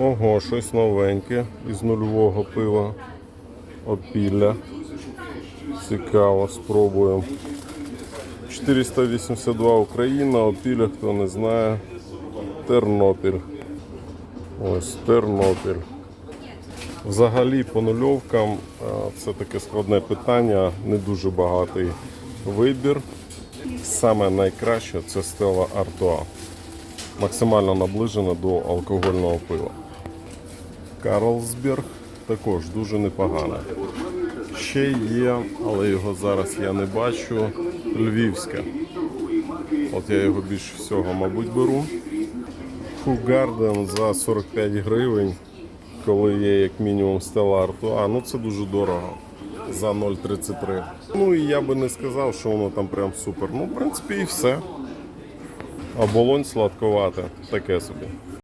Ого, щось новеньке із нульового пива. Опілля. Цікаво, спробуємо. 482 Україна, опілля, хто не знає. Тернопіль. Ось Тернопіль. Взагалі по нульовкам це таке складне питання, не дуже багатий вибір. Саме найкраще це стела Артуа. Максимально наближена до алкогольного пива. Карлсберг також дуже непогане. Ще є, але його зараз я не бачу. Львівське. От я його більше всього, мабуть, беру. Хугарден за 45 гривень, коли є як мінімум стела Артуа. Ну це дуже дорого. За 0,33. Ну і я би не сказав, що воно там прям супер. Ну, в принципі, і все. Оболонь сладковате, таке собі.